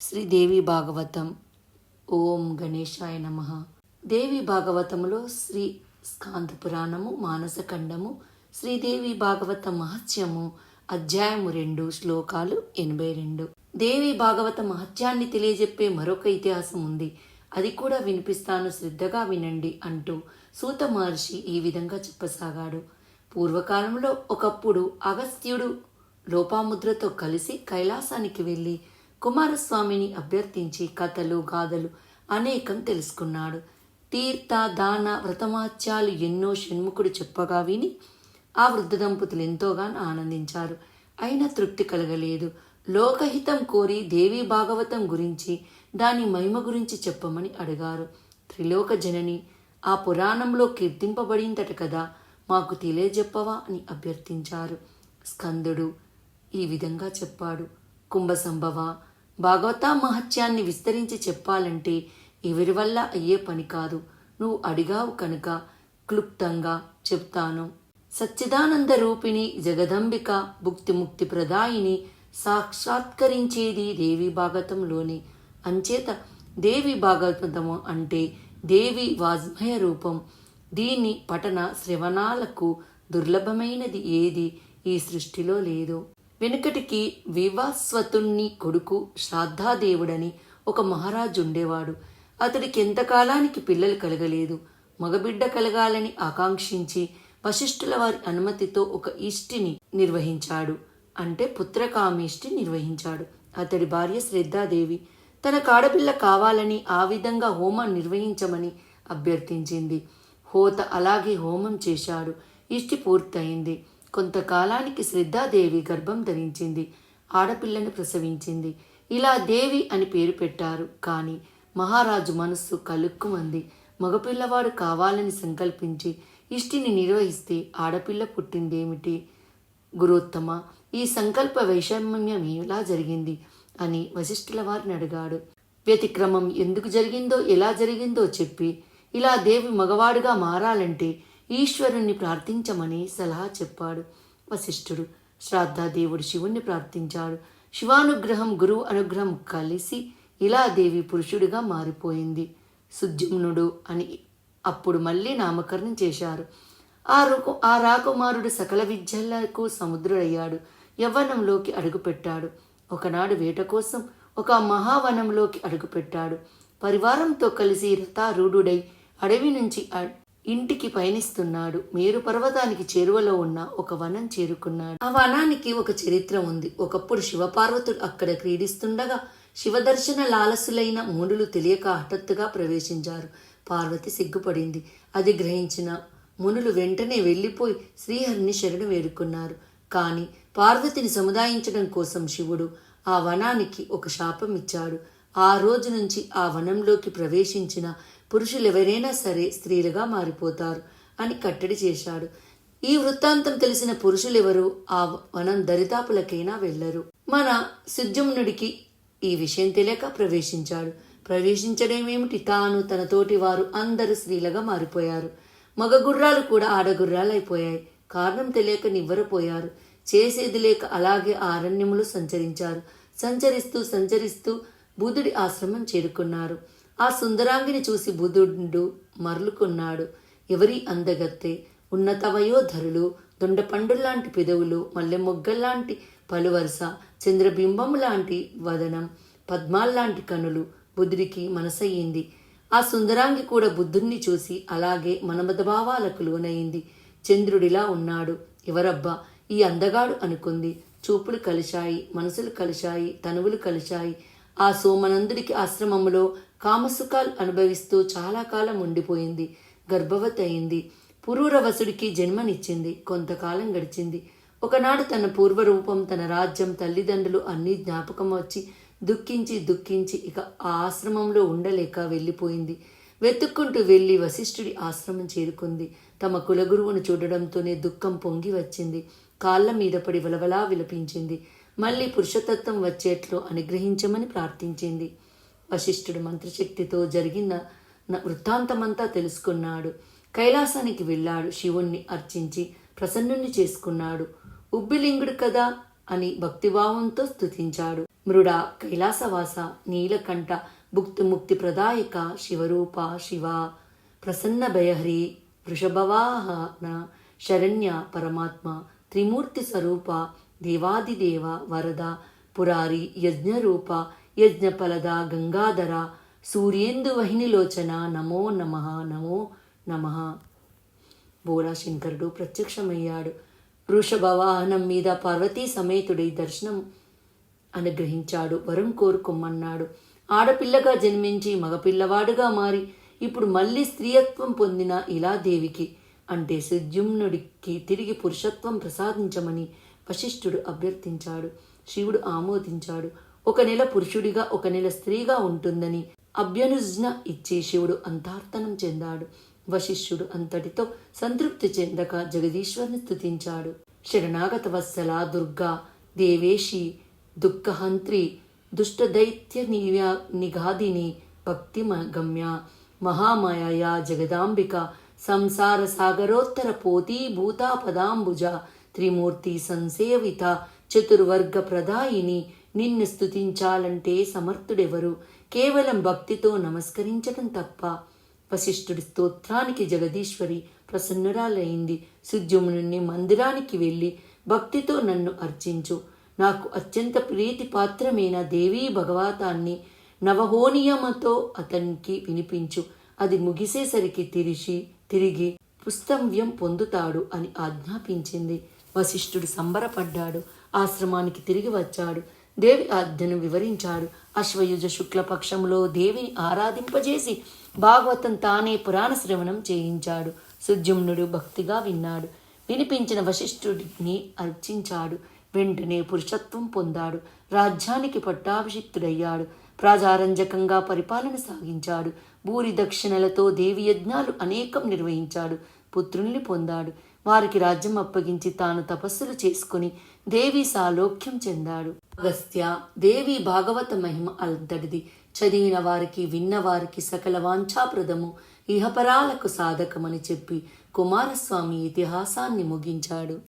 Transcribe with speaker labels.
Speaker 1: శ్రీదేవి భాగవతం. ఓం గణేశాయ నమ. దేవి భాగవతములో శ్రీ స్కాంద పురాణము మానసఖండము శ్రీదేవి భాగవత మహత్యము అధ్యాయము రెండు శ్లోకాలు ఎనభై రెండు. దేవి భాగవత మహత్యాన్ని తెలియజెప్పే మరొక ఇతిహాసం ఉంది. అది కూడా వినిపిస్తాను శ్రద్ధగా వినండి అంటూ సూత మహర్షి ఈ విధంగా చెప్పసాగాడు. పూర్వకాలంలో ఒకప్పుడు అగస్త్యుడు లోపాముద్రతో కలిసి కైలాసానికి వెళ్ళి కుమారస్వామిని అభ్యర్థించి కథలు గాథలు అనేకం తెలుసుకున్నాడు. తీర్థ దాన వ్రతమాత్యాలు ఎన్నో షణ్ముఖుడు చెప్పగా విని ఆ వృద్ధ దంపతులు ఎంతోగానో ఆనందించారు. అయినా తృప్తి కలగలేదు. లోకహితం కోరి దేవి భాగవతం గురించి దాని మహిమ గురించి చెప్పమని అడిగారు. త్రిలోక జనని ఆ పురాణంలో కీర్తింపబడిందట కదా మాకు తెలియజెప్పవా అని అభ్యర్థించారు. స్కందుడు ఈ విధంగా చెప్పాడు. కుంభసంభవ భాగవత మహత్యాన్ని విస్తరించి చెప్పాలంటే ఎవరి వల్ల అయ్యే పని కాదు. నువ్వు అడిగావు కనుక క్లుప్తంగా చెప్తాను. సచ్చిదానంద రూపిణి జగదంబిక భుక్తి ముక్తి ప్రదాయిని సాక్షాత్కరించేది దేవి భాగవతంలోని. అంచేత దేవి భాగవతము అంటే దేవి వాజ్మయ రూపం. దీని పఠన శ్రవణాలకు దుర్లభమైనది ఏది? ఈ సృష్టిలో లేదు. వెనుకటికి వివాస్వతుణ్ణి కొడుకు శ్రాద్ధాదేవుడని ఒక మహారాజు ఉండేవాడు. అతడికి ఎంతకాలానికి పిల్లలు కలగలేదు. మగబిడ్డ కలగాలని ఆకాంక్షించి వశిష్ఠుల వారి అనుమతితో ఒక ఇష్టిని నిర్వహించాడు. అంటే పుత్రకామిష్టి నిర్వహించాడు. అతడి భార్య శ్రద్ధాదేవి తన కాడపిల్ల కావాలని ఆ విధంగా హోమం నిర్వహించమని అభ్యర్థించింది. హోత అలాగే హోమం చేశాడు. ఇష్టి పూర్తయింది. కొంతకాలానికి శ్రద్ధాదేవి గర్భం ధరించింది. ఆడపిల్లని ప్రసవించింది. ఇలా దేవి అని పేరు పెట్టారు. కానీ మహారాజు మనస్సు కలుక్కుమంది. మగపిల్లవాడు కావాలని సంకల్పించి ఇష్టిని నిర్వహిస్తే ఆడపిల్ల పుట్టిందేమిటి? గురోత్తమ ఈ సంకల్ప వైషమ్యం ఎలా జరిగింది? అని వశిష్ఠుల వారిని అడిగాడు. వ్యతిక్రమం ఎందుకు జరిగిందో ఎలా జరిగిందో చెప్పి ఇలా దేవి మగవాడుగా మారాలంటే ఈశ్వరుణ్ణి ప్రార్థించమని సలహా చెప్పాడు. వశిష్ఠుడు శ్రాద్ధాదేవుడు శివుణ్ణి ప్రార్థించాడు. శివానుగ్రహం గురువు అనుగ్రహం కలిసి ఇలా దేవి పురుషుడిగా మారిపోయింది. సుజుమ్నుడు అని అప్పుడు మళ్ళీ నామకరణం చేశారు. ఆ రుకు ఆ రాకుమారుడు సకల విద్యలకు సముద్రుడయ్యాడు. యవ్వనంలోకి అడుగుపెట్టాడు. ఒకనాడు వేట కోసం ఒక మహావనంలోకి అడుగుపెట్టాడు. పరివారంతో కలిసి రథారూఢుడై అడవి నుంచి ఇంటికి పయనిస్తున్నాడు. మేరు పర్వతానికి చేరువలో ఉన్న ఒక వనం చేరుకున్నాడు. ఆ వనానికి ఒక చరిత్ర ఉంది. ఒకప్పుడు శివపార్వతుడు అక్కడ క్రీడిస్తుండగా శివదర్శన లాలసులైన మూడులు తెలియక హఠాత్తుగా ప్రవేశించారు. పార్వతి సిగ్గుపడింది. అది గ్రహించిన మునులు వెంటనే వెళ్ళిపోయి శ్రీహరిని శరణు వేడుకున్నారు. కాని పార్వతిని సముదాయించడం కోసం శివుడు ఆ వనానికి ఒక శాపం ఇచ్చాడు. ఆ రోజు నుంచి ఆ వనంలోకి ప్రవేశించిన పురుషులెవరైనా సరే స్త్రీలుగా మారిపోతారు అని కట్టడి చేశాడు. ఈ వృత్తాంతం తెలిసిన పురుషులెవరు ఆ వనం దరిదాపులకైనా వెళ్ళరు మన సుజమునుడికి ఈ విషయం తెలియక ప్రవేశించాడు. ప్రవేశించడమేమిటి? తాను తన తోటి వారు అందరూ స్త్రీలుగా మారిపోయారు. మగ గుర్రాలు కూడా ఆడగుర్రాలు అయిపోయాయి కారణం తెలియక నివ్వరపోయారు. చేసేది లేక అలాగే అరణ్యములు సంచరించారు. సంచరిస్తూ సంచరిస్తూ బుధుడి ఆశ్రమం చేరుకున్నారు. ఆ సుందరాంగిని చూసి బుధుడు మరలుకున్నాడు. ఎవరి అందగత్తె? ఉన్నతవయోధరులు దొండపండుల్లాంటి పెదవులు మల్లె మొగ్గల్లాంటి పలువరుస చంద్రబింబం లాంటి వదనం పద్మాల్లాంటి కనులు బుద్ధుడికి మనసయ్యింది. ఆ సుందరాంగి కూడా బుద్ధుణ్ణి చూసి అలాగే మనమదభావాలకు లోనయింది. చంద్రుడిలా ఉన్నాడు. ఎవరబ్బా? ఈ అందగాడు అనుకుంది. చూపులు కలిశాయి మనసులు కలిశాయి తనువులు కలిశాయి. ఆ సోమనందుడికి ఆశ్రమంలో కామసుఖాలు అనుభవిస్తూ చాలా కాలం ఉండిపోయింది. గర్భవతి అయింది. పురూరవసుడికి జన్మనిచ్చింది. కొంతకాలం గడిచింది. ఒకనాడు తన పూర్వరూపం తన రాజ్యం తల్లిదండ్రులు అన్నీ జ్ఞాపకం వచ్చి దుఃఖించి దుఃఖించి ఇక ఆ ఆశ్రమంలో ఉండలేక వెళ్ళిపోయింది. వెతుక్కుంటూ వెళ్ళి వశిష్ఠుడి ఆశ్రమం చేరుకుంది. తమ కులగురువును చూడడంతోనే దుఃఖం పొంగి వచ్చింది. కాళ్ళ మీద పడి వలవలా విలపించింది. మళ్ళీ పురుషతత్వం వచ్చేట్లు అనుగ్రహించమని ప్రార్థించింది. వశిష్ఠుడు మంత్రశక్తితో జరిగిన వృత్తాంతమంతా తెలుసుకున్నాడు. కైలాసానికి వెళ్ళాడు. శివుణ్ణి అర్చించి ప్రసన్నుణ్ణి చేసుకున్నాడు. ఉబ్బిలింగుడు కదా అని భక్తిభావంతో స్తుతించాడు. మృడ కైలాసవాస నీలకంఠ భుక్తి ముక్తి ప్రదాయక శివరూప శివ ప్రసన్న భయహరి వృషభవాహన శరణ్య పరమాత్మ త్రిమూర్తి స్వరూప దేవాదిదేవ వరద పురారి యజ్ఞరూప యజ్ఞఫలద గంగాధర సూర్యేందు వహినిలోచన నమో నమ నమో. నమ బోలాశంకరుడు ప్రత్యక్షమయ్యాడు. వృషభ వాహనం మీద పార్వతీ సమేతుడై దర్శనం అనుగ్రహించాడు. వరం కోరుకోమన్నాడు ఆడపిల్లగా జన్మించి మగపిల్లవాడుగా మారి ఇప్పుడు మళ్ళీ స్త్రీయత్వం పొందిన ఇలా దేవికి అంటే సుద్యుమ్నుడికి తిరిగి పురుషత్వం ప్రసాదించమని వశిష్ఠుడు అభ్యర్థించాడు. శివుడు ఆమోదించాడు. ఒక నెల పురుషుడిగా ఒక నెల స్త్రీగా ఉంటుందని అభ్యనుజ్ఞ ఇచ్చి శివుడు అంతార్థనం చెందాడు. వశిష్ఠుడు అంతటితో సంతృప్తి చెందక జగదీశ్వరుని స్థుతించాడు శరణాగత వత్సల దుర్గా దేవేశి దుఃఖహంత్రి దుష్టదైత్య నిఘాదిని భక్తి గమ్య మహామాయ జగదాంబిక సంసార సాగరోత్తర పోతీ భూతా పదాంబుజ త్రిమూర్తి సంసేవిత చతుర్వర్గ ప్రదాయిని నిన్ను స్తుతించాలంటే సమర్థుడెవరు? కేవలం భక్తితో నమస్కరించటం తప్ప. వశిష్ఠుడి స్తోత్రానికి జగదీశ్వరి ప్రసన్నురాలైంది. సుద్యుమ్నుని మందిరానికి వెళ్ళి భక్తితో నన్ను అర్చించు. నాకు అత్యంత ప్రీతి పాత్రమైన దేవీ భగవతాన్ని నవహోనియమతో అతనికి వినిపించు. అది ముగిసేసరికి తిరిగి తిరిగి పుస్తవ్యం పొందుతాడు అని ఆజ్ఞాపించింది. వశిష్ఠుడు సంబరపడ్డాడు. ఆశ్రమానికి తిరిగి వచ్చాడు. దేవి ఆజ్ఞను వివరించాడు. అశ్వయుజ శుక్లపక్షంలో దేవిని ఆరాధింపజేసి భాగవతం తానే పురాణ శ్రవణం చేయించాడు. సుజుమ్నుడు భక్తిగా విన్నాడు. వినిపించిన వశిష్ఠుడిని అర్చించాడు. వెంటనే పురుషత్వం పొందాడు. రాజ్యానికి పట్టాభిషిక్తుడయ్యాడు. ప్రాజారంజకంగా పరిపాలన సాగించాడు. భూరి దక్షిణలతో దేవి యజ్ఞాలు అనేకం నిర్వహించాడు. పుత్రుల్ని పొందాడు. వారికి రాజ్యం అప్పగించి తాను తపస్సులు చేసుకుని దేవి సాలోక్యం చెందాడు. అగస్త్య దేవి భాగవత మహిమ అంతటిది చదివిన వారికి విన్న వారికి సకల వాంఛాప్రదము. ఇహపరాలకు సాధకమని చెప్పి కుమారస్వామి ఇతిహాసాన్ని ముగించాడు.